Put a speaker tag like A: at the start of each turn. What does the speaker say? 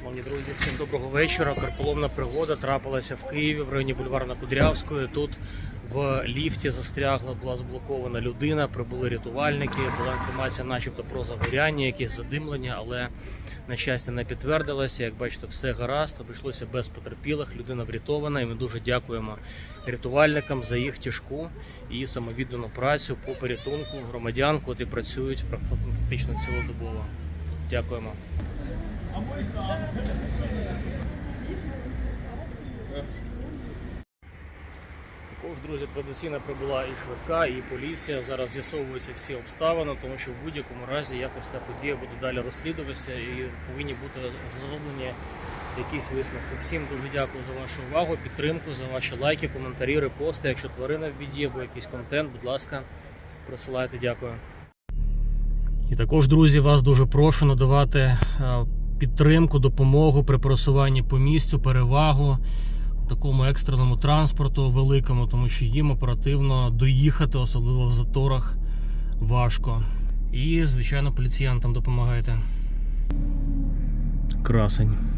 A: Шановні друзі, всім доброго вечора. Карполомна пригода трапилася в Києві в районі бульварна Кудрявської. Тут в ліфті застрягла, була заблокована людина, прибули рятувальники. Була інформація, начебто, про загоряння, якесь задимлення, але на щастя не підтвердилося. Як бачите, все гаразд, обійшлося без потерпілих. Людина врятована, і ми дуже дякуємо рятувальникам за їх тяжку і самовіддану працю по порятунку громадян, котрі працюють практично цілодобово. Дякуємо. Також, друзі, традиційно прибула і швидка, і поліція. Зараз з'ясовуються всі обставини, тому що в будь-якому разі якось та подія буде далі розслідуватися і повинні бути розроблені якісь висновки. Всім дуже дякую за вашу увагу, підтримку, за ваші лайки, коментарі, репости. Якщо тварина в біді або якийсь контент, будь ласка, присилайте. Дякую. І також, друзі, вас дуже прошу надавати е, підтримку, допомогу при просуванні по місцю, перевагу такому екстреному транспорту великому, тому що їм оперативно доїхати, особливо в заторах, важко. І, звичайно, поліціянтам допомагайте. Красень.